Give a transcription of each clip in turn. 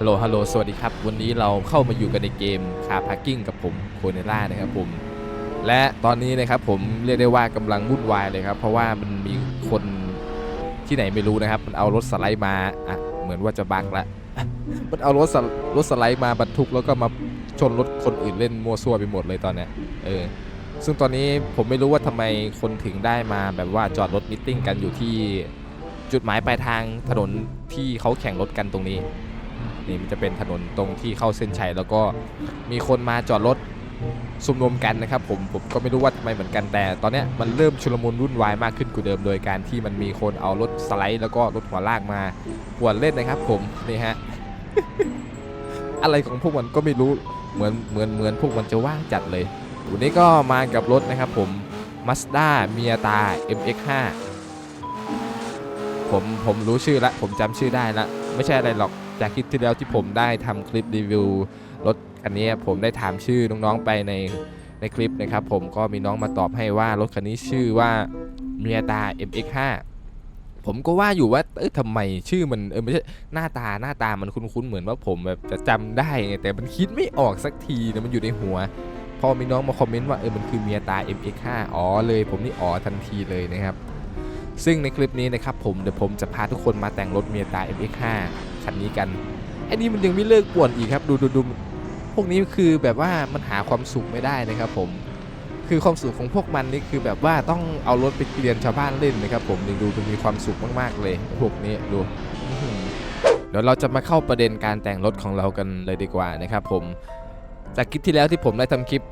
ฮัลโหล ฮัลโหล สวัสดีครับ วันนี้เราเข้ามาอยู่กันในเกมคาพาร์กิ้งกับผมโคเนล่านะครับผม และตอนนี้นะครับผมเรียกได้ว่ากำลังวุ่นวายเลยครับ เพราะว่ามันมีคนที่ไหนไม่รู้นะครับ มันเอารถสไลด์มา อะ เหมือนว่าจะบักละ มันเอารถรถสไลด์มาบรรทุกแล้วก็มาชนรถคนอื่นเล่นมั่วซั่วไปหมดเลยตอนนี้ เออ ซึ่งตอนนี้ผมไม่รู้ว่าทำไมคนถึงได้มาแบบว่าจอดรถมิทติ้งกันอยู่ที่จุดหมายปลายทางถนนที่เขาแข่งรถกันตรงนี้ นี่มันจะเป็นถนนตรงที่เข้าเส้นชัยแล้วก็มีคนมาจอดรถซุ่มนุมกันนะครับผมผมก็ไม่รู้ว่าทำไมเหมือนกันแต่ ตอนนี้มันเริ่มชุลมุนวุ่นวายมากขึ้นกว่าเดิมโดยการที่มันมีคนเอารถสไลด์แล้วก็รถหัวลากมาปวนเล่นนะครับ ผมนี่ฮะอะไรของพวกมันก็ไม่รู้เหมือนเหมือนเหมือนพวกมันจะว่างจัดเลยวันนี้ก็มากับรถนะครับผม Mazda m i a t a MX5 ผมผมรู้ชื่อละ ผมจำชื่อได้ละ ไม่ใช่อะไรหรอก จากคลิปที่แล้วที่ผมได้ทำคลิปรีวิวรถคันนี้ผมได้ถามชื่อน้องๆไปในในคลิปนะครับ ผมก็มีน้องมาตอบให้ว่ารถคันนี้ชื่อว่าเมียตา MX5 ผมก็ว่าอยู่ว่าเออทำไมชื่อมันเออไม่ใช่หน้าตาหน้าตามันคุ้นๆเหมือนว่าผมแบบจะจำได้ไงแต่มันคิดไม่ออกสักทีนะมันอยู่ในหัว พอมีน้องมาคอมเมนต์ว่าเออมันคือเมียตา MX5 อ๋อเลยผมนี่อ๋อทันทีเลยนะครับ ซึ่งในคลิปนี้นะครับผมเดี๋ยวผมจะพาทุกคนมาแต่งรถเมียตา MX5 คันนี้กันอันนี้มันยังไม่เลิกป่วนอีกครับ ดูดูดูพวกนี้คือแบบว่ามันหาความสุขไม่ได้นะครับผมคือความสุขของพวกมันนี่คือแบบว่าต้องเอารถไปเรียนชาวบ้านเล่นนะครับ ผมดูมันมีความสุขมากๆเลยพวกนี้ดูเดี๋ยวเราจะมาเข้าประเด็นการแต่งรถของเรากันเลยดีกว่านะครับผมจากคลิปที่แล้วที่ผมได้ทำคลิป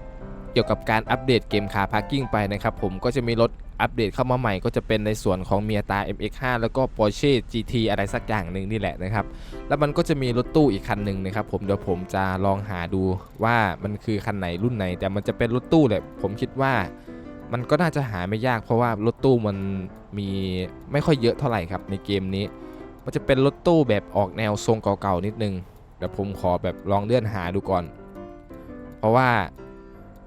กี่ยวกับการอัปเดตเกมคาร์พาร์กิ้งไปนะครับผมก็จะมีรถอัปเดตเข้ามาใหม่ก็จะเป็นในส่วนของเมียตา MX5 แล้วก็ Porsche GT อะไรสักอย่างหนึ่งนี่แหละนะครับ แล้วมันก็จะมีรถตู้อีกคันหนึ่งนะครับผมเดี๋ยวผมจะลองหาดูว่ามันคือคันไหนรุ่นไหน แต่มันจะเป็นรถตู้แหละผมคิดว่ามันก็น่าจะหาไม่ยากเพราะว่ารถตู้มันมีไม่ค่อยเยอะเท่าไหร่ครับในเกมนี้ มันจะเป็นรถตู้แบบออกแนวทรงเก่าๆนิดนึงเดี๋ยวผมขอแบบลองเลื่อนหาดูก่อน เพราะว่า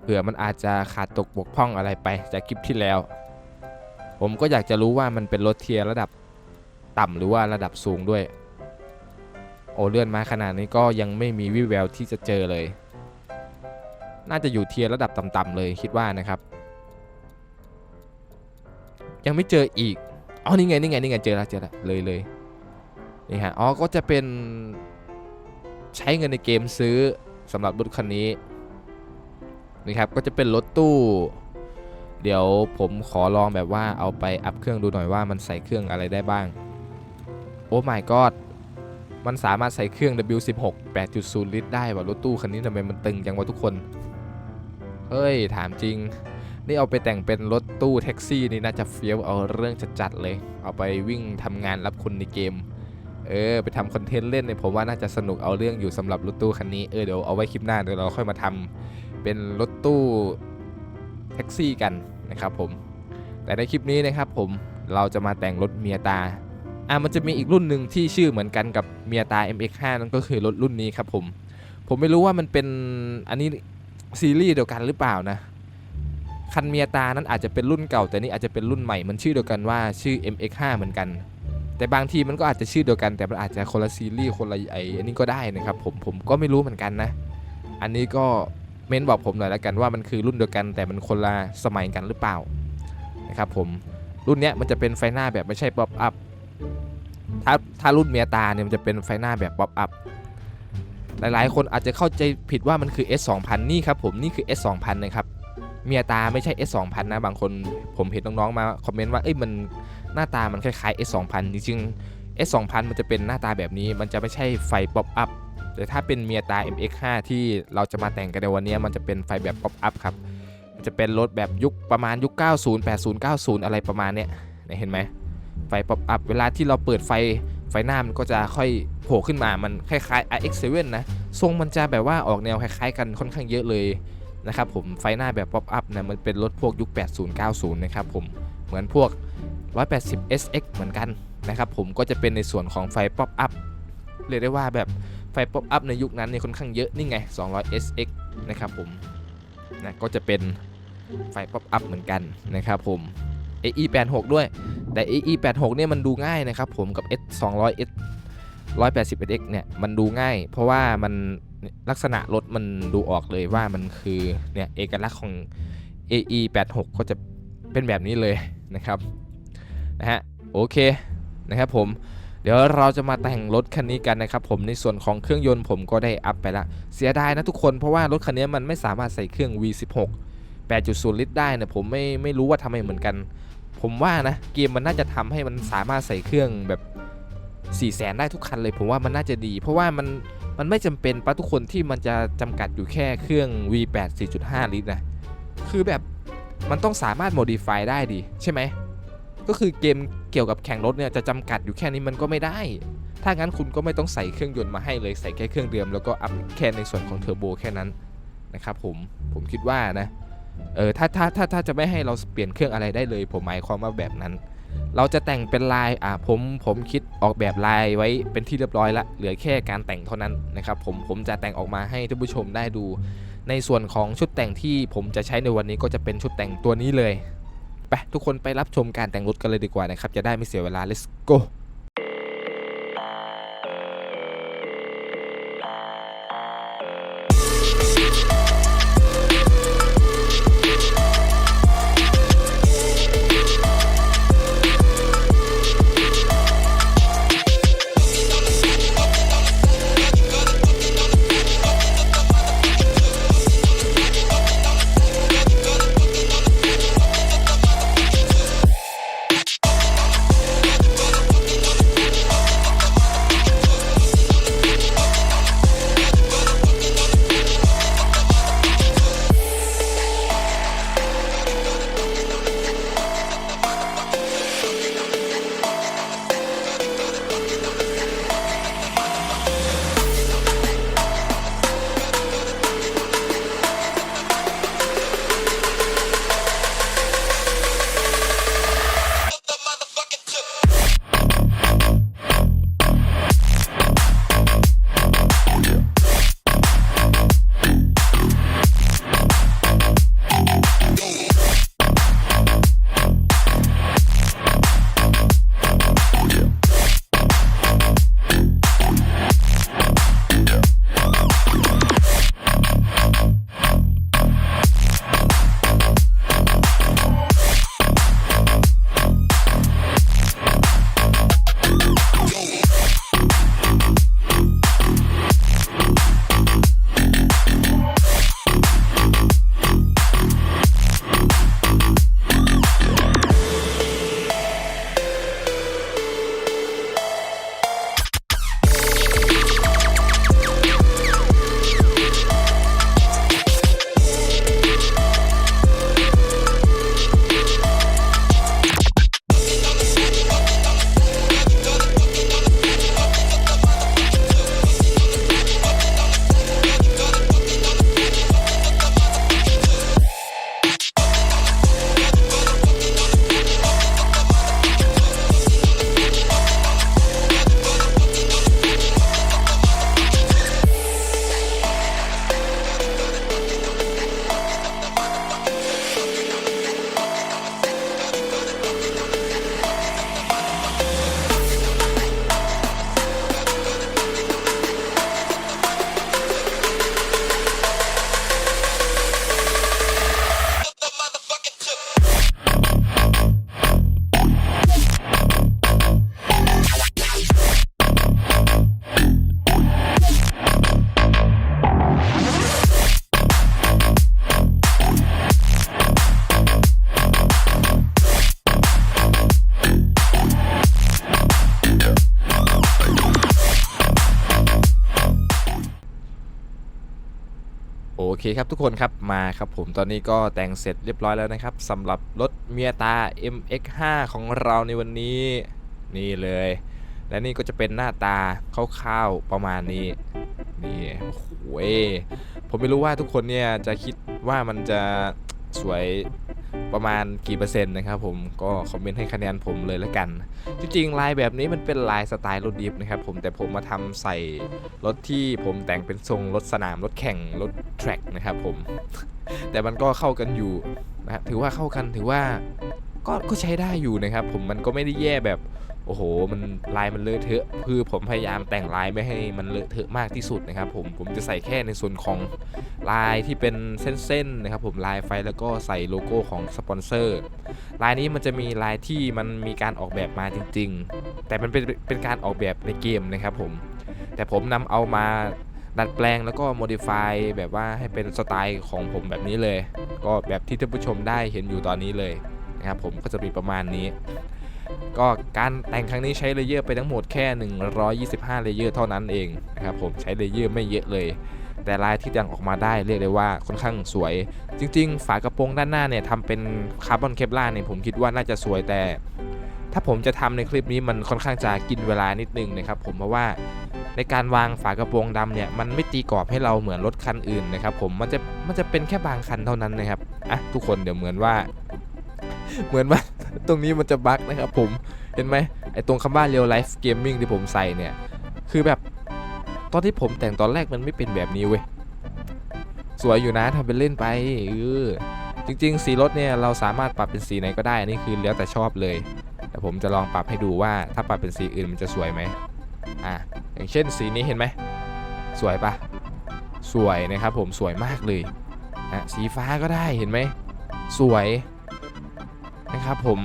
ผื่อมันอาจจะขาดตกบกพร่องอะไรไปจากคลิปที่แล้ว ผมก็อยากจะรู้ว่ามันเป็นรถเทียร์ระดับต่ำหรือว่าระดับสูงด้วย โอเลื่อนมาขนาดนี้ก็ยังไม่มีวิแววที่จะเจอเลย น่าจะอยู่เทียร์ระดับต่ำๆเลยคิดว่านะครับ ยังไม่เจออีกอ๋อนี่ไงนี่ไงนี่ไงเจอแล้วเจอแล้วเลยเลยนี่ฮะอ๋อก็จะเป็นใช้เงินในเกมซื้อสำหรับรถคันนี้ นี่ครับก็จะเป็นรถตู้ เดี๋ยวผมขอลองแบบว่าเอาไปอัพเครื่องดูหน่อยว่ามันใส่เครื่องอะไรได้บ้าง โอ้ my god มันสามารถใส่เครื่อง W16 8.0 ลิตรได้ว่ารถตู้คันนี้ทำไมมันตึงจังวะทุกคน เฮ้ย ถามจริง นี่เอาไปแต่งเป็นรถตู้แท็กซี่นี่น่าจะเฟี้ยวเอาเรื่องจัดๆเลย เอาไปวิ่งทำงานรับคนในเกม เออ ไปทำคอนเทนต์เล่นเนี่ยผมว่าน่าจะสนุกเอาเรื่องอยู่สำหรับรถตู้คันนี้ เออเดี๋ยวเอาไว้คลิปหน้าเดี๋ยวเราค่อยมาทำ เป็นรถตู้แท็กซี่กันนะครับผม แต่ในคลิปนี้นะครับผมเราจะมาแต่งรถเมียตาอะมันจะมีอีกรุ่นหนึ่งที่ชื่อเหมือนกันกับเมียตา MX5 นั่นก็คือรถรุ่นนี้ครับผม ผมไม่รู้ว่ามันเป็นอันนี้ซีรีส์เดียวกันหรือเปล่านะ คันเมียตานั้นอาจจะเป็นรุ่นเก่า แต่นี่อาจจะเป็นรุ่นใหม่ มันชื่อเดียวกันว่าชื่อ MX5 เหมือนกัน แต่บางทีมันก็อาจจะชื่อเดียวกันแต่มันอาจจะคนละซีรีส์คนละไออันนี้ก็ได้นะครับผมผมก็ไม่รู้เหมือนกันนะ อันนี้ก็ เม้นบอกผมหน่อยแล้วกันว่ามันคือรุ่นเดียวกันแต่มันคนละสมัยกันหรือเปล่านะครับผมรุ่นเนี้ยมันจะเป็นไฟหน้าแบบไม่ใช่ป๊อปอัพถ้าถ้ารุ่นเมียตาเนี่ยมันจะเป็นไฟหน้าแบบป๊อปอัพหลายๆ คนอาจจะเข้าใจผิดว่ามันคือ S 2 0 0นี่ครับผมนี่คือ S 2 0 0นะครับเมียตาไม่ใช่ S 2 0 0นะบางคนผมเห็นน้องๆมาคอมเมนต์ว่าเอ้ยมันหน้าตามันคล้ายๆ S 2 0 0จริงๆ S 2 0 0มันจะเป็นหน้าตาแบบนี้ มันจะไม่ใช่ไฟป๊อปอัพ แต่ถ้าเป็นเมียตา MX5 ที่เราจะมาแต่งกันในวันนี้มันจะเป็นไฟแบบป๊อปอัพครับมันจะเป็นรถแบบยุคประมาณยุค 90 80 90 อะไรประมาณเนี้ยเนี่ยเห็นไหมไฟป๊อปอัพเวลาที่เราเปิดไฟไฟหน้ามันก็จะค่อยโผล่ขึ้นมามันคล้ายๆ RX7 นะทรงมันจะแบบว่าออกแนวคล้ายๆ กันค่อนข้างเยอะเลยนะครับผมไฟหน้าแบบป๊อปอัพเนี่ยมันเป็นรถพวกยุค 80 90 นะครับผมเหมือนพวก 180 SX เหมือนกันนะครับผมก็จะเป็นในส่วนของไฟป๊อปอัพเรียกได้ว่าแบบ ไฟป๊อปอัพในยุคนั้นเนี่ยค่อนข้างเยอะนี่ไง 200 SX นะครับผมนะก็จะเป็นไฟป๊อปอัพเหมือนกันนะครับผม AE86 ด้วย แต่ AE86 เนี่ยมันดูง่ายนะครับผมกับ S 200 S 181x เนี่ยมันดูง่าย เพราะว่ามันลักษณะรถมันดูออกเลยว่ามันคือเนี่ยเอกลักษณ์ของ AE 86 ก็จะเป็นแบบนี้เลยนะครับนะฮะโอเคนะครับผม เดี๋ยวเราจะมาแต่งรถคันนี้กันนะครับผมในส่วนของเครื่องยนต์ผมก็ได้อัพไปละเสียดายนะทุกคนเพราะว่ารถคันนี้มันไม่สามารถใส่เครื่อง V16 8.0 ลิตรได้นะผมไม่ไม่รู้ว่าทำไมเหมือนกัน ผมว่านะเกมมันน่าจะทำให้มันสามารถใส่เครื่องแบบ4ี่แสนได้ทุกคันเลย ผมว่ามันน่าจะดี เพราะว่ามันมันไม่จำเป็นปะทุกคนที่มันจะจำกัดอยู่แค่เครื่อง V8 4.5 ลิตรนะคือแบบมันต้องสามารถ modify ได้ดิใช่ไหมก็คือเกม เกี่ยวกับแข่งรถเนี่ยจะจำกัดอยู่แค่นี้มันก็ไม่ได้ ถ้างั้นคุณก็ไม่ต้องใส่เครื่องยนต์มาให้เลยใส่แค่เครื่องเดิมแล้วก็อัพแค่ในส่วนของเทอร์โบแค่นั้นนะครับผมผมคิดว่านะเออถ้าถ้าถ้าถ้าจะไม่ให้เราเปลี่ยนเครื่องอะไรได้เลย ผมหมายความว่าแบบนั้น เราจะแต่งเป็นลายอ่าผมผมคิดออกแบบลายไว้เป็นที่เรียบร้อยละเหลือแค่การแต่งเท่านั้นนะครับผมผมจะแต่งออกมาให้ท่านผู้ชมได้ดู ในส่วนของชุดแต่งที่ผมจะใช้ในวันนี้ก็จะเป็นชุดแต่งตัวนี้เลย ไปทุกคนไปรับชมการแต่งรถกันเลยดีกว่านะครับ จะได้ไม่เสียเวลา let's go โอเคครับทุกคนครับมาครับผมตอนนี้ก็แต่งเสร็จเรียบร้อยแล้วนะครับสำหรับรถเมียตา MX5 ของเราในวันนี้นี่เลย และนี่ก็จะเป็นหน้าตาคร่าวๆประมาณนี้นี่โอ้ยผมไม่รู้ว่าทุกคนเนี่ยจะคิดว่ามันจะสวย ประมาณกี่เปอร์เซ็นต์นะครับผมก็คอมเมนต์ให้คะแนนผมเลยละกัน จริงๆลายแบบนี้มันเป็นลายสไตล์รถดิฟนะครับผมแต่ผมมาทำใส่รถที่ผมแต่งเป็นทรงรถสนามรถแข่งรถแทร็กนะครับผมแต่มันก็เข้ากันอยู่นะฮะถือว่าเข้ากันถือว่าก็ก็ใช้ได้อยู่นะครับผมมันก็ไม่ได้แย่แบบ โอ้โห มันลายมันเลอะเทอะ คือผมพยายามแต่งลายไม่ให้มันเลอะเทอะมากที่สุดนะครับผม ผมจะใส่แค่ในส่วนของลายที่เป็นเส้นๆนะครับผม ลายไฟแล้วก็ใส่โลโก้ของสปอนเซอร์ ลายนี้มันจะมีลายที่มันมีการออกแบบมาจริง ๆ แต่มันเป็นเป็นการออกแบบในเกมนะครับผม แต่ผมนำเอามาดัดแปลงแล้วก็ modify แบบว่าให้เป็นสไตล์ของผมแบบนี้เลย ก็แบบที่ท่านผู้ชมได้เห็นอยู่ตอนนี้เลยนะครับผมก็จะมีประมาณนี้ ก็การแต่งครั้งนี้ใช้เลเยอร์ไปทั้งหมดแค่ 125 เลเยอร์เท่านั้นเองนะครับผมใช้เลเยอร์ไม่เยอะเลย แต่ลายที่แต่งออกมาได้เรียกได้ว่าค่อนข้างสวย จริง ๆ ฝากระโปรงด้านหน้าเนี่ยทำเป็นคาร์บอนเคปลาร์เนี่ยผมคิดว่าน่าจะสวยแต่ ถ้าผมจะทำในคลิปนี้มันค่อนข้างจะกินเวลานิดนึงนะครับผมเพราะว่าในการวางฝากระโปรงดำเนี่ยมันไม่ตีกรอบให้เราเหมือนรถคันอื่นนะครับผมมันจะมันจะเป็นแค่บางคันเท่านั้นนะครับอะทุกคนเดี๋ยวเหมือนว่า เหมือนว่า ตรงนี้มันจะบั๊กนะครับผมเห็นไหมไอตรงคำว่า real life gaming ที่ผมใส่เนี่ย คือแบบตอนที่ผมแต่งตอนแรกมันไม่เป็นแบบนี้เว้ยสวยอยู่นะทำเป็นเล่นไปเออจริงๆ สีรถเนี่ยเราสามารถปรับเป็นสีไหนก็ได้นนี่คือแล้วแต่ชอบเลย แต่ผมจะลองปรับให้ดูว่าถ้าปรับเป็นสีอื่นมันจะสวยไหมอะอย่างเช่นสีนี้เห็นไหมสวยปะสวยนะครับผมสวยมากเลยนะสีฟ้าก็ได้เห็นไหมสวย นะครับผม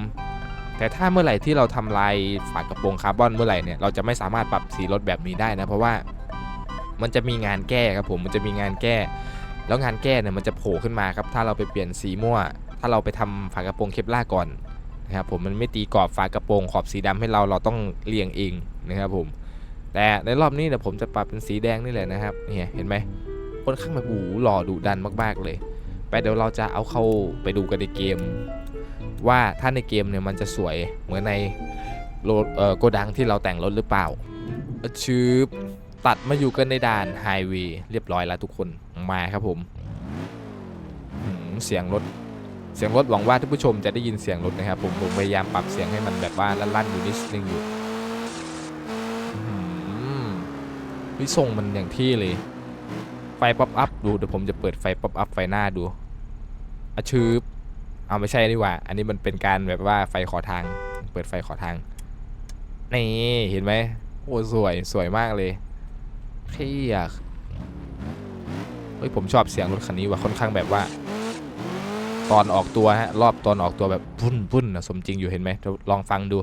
แต่ถ้าเมื่อไหร่ที่เราทำลายฝากระโปรงคาร์บอนเมื่อไหร่เนี่ยเราจะไม่สามารถปรับสีรถแบบนี้ได้นะเพราะว่ามันจะมีงานแก้ครับผมมันจะมีงานแก้ แล้วงานแก้เนี่ยมันจะโผล่ขึ้นมาครับถ้าเราไปเปลี่ยนสีมั่ว ถ้าเราไปทำฝากระโปรงเคปล่าก่อนนะครับผมมันไม่ตีกรอบฝากระโปรงขอบสีดำให้เราเราต้องเรียงเองนะครับผมแต่ในรอบนี้เนี่ยผมจะปรับเป็นสีแดงนี่แหละนะครับเนี่ยเห็นไหมค่อนข้างแบบหูหล่อดุดันมากๆเลย ไปเดี๋ยวเราจะเอาเข้าไปดูกันในเกม ว่าถ้าในเกมเนี่ยมันจะสวยเหมือนในโกดังที่เราแต่งรถหรือเปล่าชืบตัดมาอยู่กันในด่านไฮเวย์เรียบร้อยแล้วทุกคนมาครับผมเสียงรถเสียงรถหวังว่าท่านผู้ชมจะได้ยินเสียงรถนะครับผมผมพยายามปรับเสียงให้มันแบบว่าลั่นๆอยู่นิดนึงอยู่หืมวิทรงมันอย่างที่เลย ไฟป๊อปอัพดูเดี๋ยวผมจะเปิดไฟป๊อปอัพไฟหน้าดูอชืบ เอาไม่ใช่นี่หว่า อันนี้มันเป็นการแบบว่าไฟขอทาง เปิดไฟขอทาง นี่เห็นไหมโอ้สวยสวยมากเลยเที่ยเฮ้ยผมชอบเสียงรถคันนี้ว่ะค่อนข้างแบบว่า ตอนออกตัวฮะรอบตอนออกตัวแบบพุ่นพุ่นนะสมจริงอยู่เห็นไหมลองฟังดู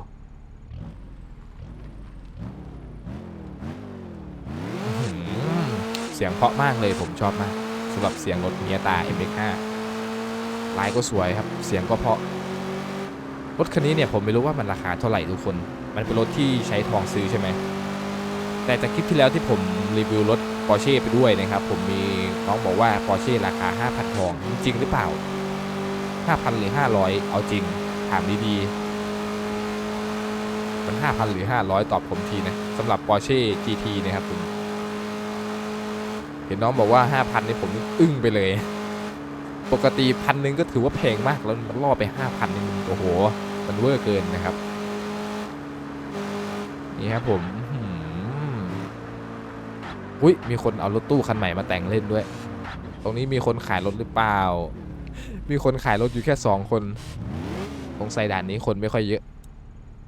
เสียงเพราะมากเลยผมชอบมากสำหรับเสียงรถเมียตา MX5 ลายก็สวยครับ เสียงก็เพราะ รถคันนี้เนี่ยผมไม่รู้ว่ามันราคาเท่าไหร่ทุกคน มันเป็นรถที่ใช้ทองซื้อใช่ไหม แต่จากคลิปที่แล้วที่ผมรีวิวรถ Porsche ไปด้วยนะครับ ผมมีน้องบอกว่า Porsche ราคา 5,000 ทอง จริงหรือเปล่า 5,000 หรือ 500 เอาจริง ถามดีๆ มัน 5,000 หรือ 500 ตอบผมทีนะสำหรับ Porsche GT นะครับผมเห็นน้องบอกว่า 5,000นี่ผมอึ้งไปเลย ปกติพันหนึ่งก็ถือว่าแพงมากแล้วมันล่อไปห้าพันนี่มันโอ้โห มันเวอร์เกินนะครับ นี่ครับผมอุ้ยมีคนเอารถตู้คันใหม่มาแต่งเล่นด้วย ตรงนี้มีคนขายรถหรือเปล่า มีคนขายรถอยู่แค่สองคนสงสัยด่านนี้คนไม่ค่อยเยอะ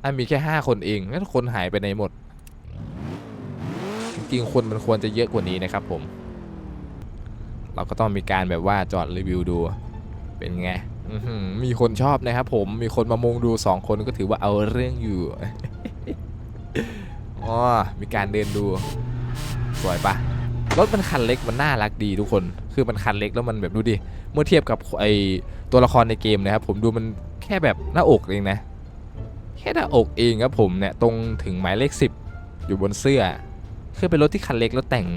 อะมีแค่ห้าคนเองแล้วคนหายไปไหนหมด จริงๆคนมันควรจะเยอะกว่านี้นะครับผม เราก็ต้องมีการแบบว่าจอดรีวิวดูเป็นไงมีคนชอบนะครับผมมีคนมามุงดู 2 คนก็ถือว่าเอาเรื่องอยู่อ๋อมีการเดินดู สวยปะรถมันคันเล็กมันน่ารักดีทุกคน คือมันคันเล็กแล้วมันแบบดูดิ เมื่อเทียบกับไอตัวละครในเกมนะครับผมดูมันแค่แบบหน้าอกเองนะ แค่หน้าอกเองครับผมเนี่ยตรงถึงหมายเลข 10 อยู่บนเสื้อ คือเป็นรถที่คันเล็กแล้วแต่ง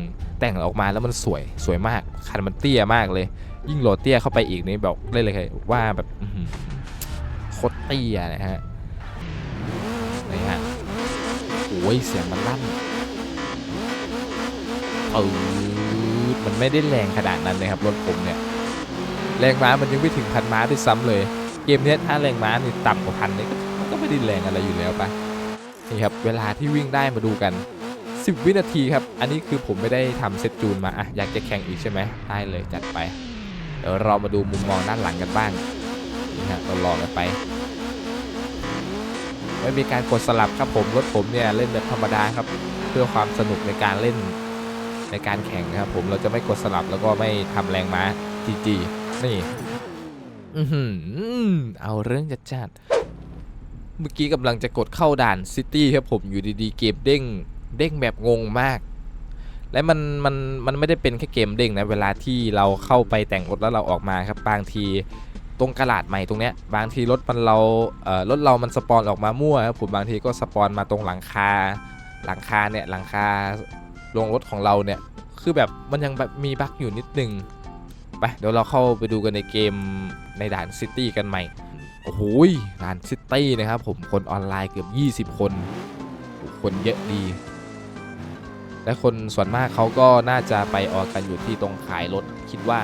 แต่งออกมาแล้วมันสวยสวยมาก คันมันเตี้ยมากเลย ยิ่งโหลดเตี้ยเข้าไปอีกนี่บอกได้เลยครว่าแบบโคตรเตี้ยนะฮะนี่ฮะโอ้ยเสียงมันลั่นเออมันไม่ได้แรงขนาดนั้นเลยครับรถผมเนี่ยแรงม้ามันยังไม่ถึงพันม้าด้วยซ้ำเลย เกมนี้ถ้าแรงม้านี่ต่ำกว่าพันนี่ก็มันก็ไม่ได้แรงอะไรอยู่แล้วปะนี่ครับเวลาที่วิ่งได้มาดูกัน 10 วินาทีครับ อันนี้คือผมไม่ได้ทำเซตจูนมาอะอยากจะแข่งอีกใช่ไหมได้เลยจัดไป เดี๋ยวเรามาดูมุมมองด้านหลังกันบ้างนี่ฮะเราลองกันไป ไม่มีการกดสลับครับผม รถผมเนี่ยเล่นแบบธรรมดาครับ เพื่อความสนุกในการเล่นในการแข่งนะครับผมเราจะไม่กดสลับแล้วก็ไม่ทำแรงม้าจีจีนี่อือหือเอาเรื่องจัดจัดเมื่อกี้กำลังจะกดเข้าด่านซิตี้ครับผมอยู่ดีๆเกมเด้ง เด้งแบบงงมาก และมันมันมันไม่ได้เป็นแค่เกมเด้งนะเวลาที่เราเข้าไปแต่งรถแล้วเราออกมาครับบางทีตรงกระดาษใหม่ตรงเนี้ยบางทีรถมันเราเอ่อรถเรามันสปอนออกมามั่วครับผมบางทีก็สปอนมาตรงหลังคา หลังคาเนี่ยหลังคาโรงรถของเราเนี่ยคือแบบมันยังแบบมีบั๊กอยู่นิดนึงไปเดี๋ยวเราเข้าไปดูกันในเกมในด่านซิตี้กันใหม่โอ้โหยด่านซิตี้นะครับผมคนออนไลน์เกือบ 20 คน คนเยอะดี และคนส่วนมากเขาก็น่าจะไปออกกันอยู่ที่ตรงขายรถคิดว่า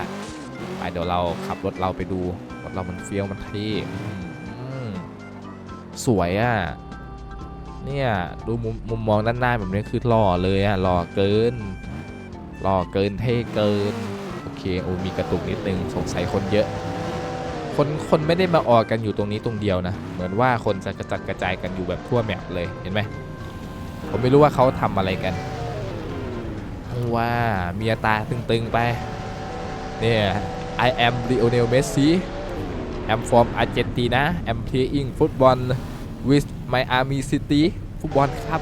ไปเดี๋ยวเราขับรถเราไปดูรถเรามันเฟี้ยวมันเท่สวยอะเนี่ยดูมุมมุมมองด้านหน้าแบบนี้คือหล่อเลยอะหล่อเกินหล่อเกินเท่เกินโอเคโอ้มีกระตุกนิดนึงสงสัยคนเยอะ คนคนไม่ได้มาออกกันอยู่ตรงนี้ตรงเดียวนะ เหมือนว่าคนจะกระจัดกระจายกันอยู่แบบทั่วแมปเลยเห็นไหมผมไม่รู้ว่าเขาทำอะไรกัน ว้ามีตาตึงๆไป เนี่ย I am Lionel Messi I'm from Argentina I'm playing football with Miami City ฟุตบอลครับ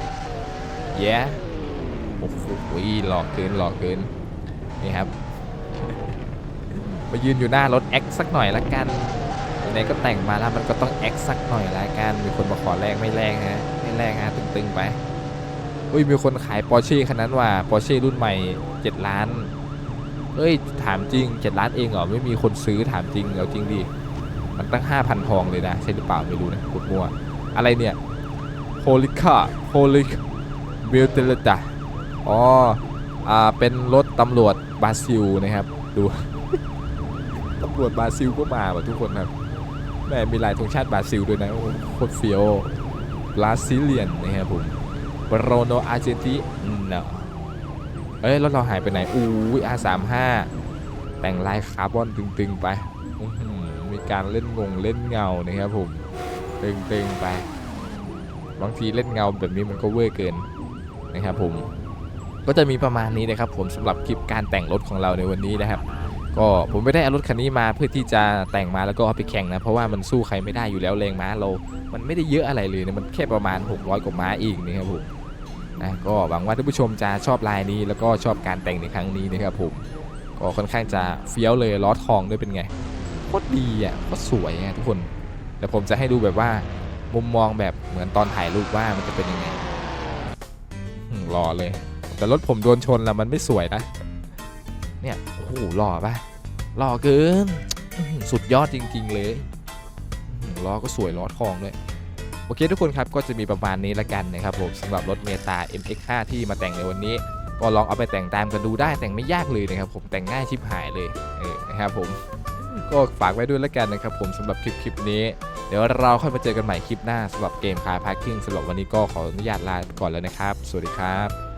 yeah โอ้โหหลอกเกินหลอกเกิน นี่ครับ มายืนอยู่หน้ารถ X สักหน่อยละกันไหนก็แต่งมาแล้วมันก็ต้อง X สักหน่อยละกัน มีคนมาขอแลกไม่แลกนะไม่แลกนะตึงๆไป อุ้ยมีคนขายปอร์เช่คันนั้นว่าปอร์เช่รุ่นใหม่7ล้านเฮ้ยถามจริง7ล้านเองเหรอไม่มีคนซื้อถามจริงเอาจริงดิมันตั้ง5,000ทองเลยนะใช่หรือเปล่าไม่รู้นะกดมัวอะไรเนี่ยโฮลิคาโฮลิคเบลเตลตาอ๋ออ่าเป็นรถตำรวจบราซิลนะครับดูตำรวจบราซิลก็มาว่ะทุกคนครับแม่มีลายธงชาติบราซิลด้วยนะโอ้โหโคตรเฟี้ยวบราซิเลียนนะครับผม โรโนอาร์เจนติเนาะเอ้ยรถเราหายไปไหนอู้ย R35 แต่งลายคาร์บอนตึงๆไป มีการเล่นงงเล่นเงานะครับผมตึงๆไป บางทีเล่นเงาแบบนี้มันก็เวอร์เกินนะครับผม ก็จะมีประมาณนี้นะครับผมสำหรับคลิปการแต่งรถของเราในวันนี้นะครับ ก็ผมไม่ได้เอารถคันนี้มาเพื่อที่จะแต่งมาแล้วก็เอาไปแข่งนะ เพราะว่ามันสู้ใครไม่ได้อยู่แล้วแรงม้าเรา มันไม่ได้เยอะอะไรเลยนะ มันแค่ประมาณ 600 กว่าม้าเองนะครับผม นะก็หวังว่าท่านผู้ชมจะชอบลายนี้แล้วก็ชอบการแต่งในครั้งนี้นะครับผมก็ค่อนข้างจะเฟี้ยวเลยล้อทองด้วยเป็นไงโคตรดีอะโคตรสวยอะทุกคนเดี๋ยวผมจะให้ดูแบบว่ามุมมองแบบเหมือนตอนถ่ายรูปว่ามันจะเป็นยังไงอืมรอเลย แต่รถผมโดนชนแล้วมันไม่สวยนะ เนี่ยโอ้โหหล่อปะหล่อเกิน สุดยอดจริง ๆ เลยหล้อก็สวยล้อทองด้วย โอเคทุกคนครับก็จะมีประมาณนี้ละกันนะครับผมสำหรับรถเมตา MX5 ที่มาแต่งในวันนี้ ก็ลองเอาไปแต่งตามกันดูได้แต่งไม่ยากเลยนะครับผมแต่งง่ายชิบหายเลยเออนะครับผมก็ฝากไว้ด้วยละกันนะครับผมสำหรับคลิปคลิปนี้ เดี๋ยวเราค่อยมาเจอกันใหม่คลิปหน้าสำหรับเกมคาร์พาร์คิ่งสำหรับวันนี้ก็ขออนุญาตลาไปก่อนแล้วนะครับ สวัสดีครับ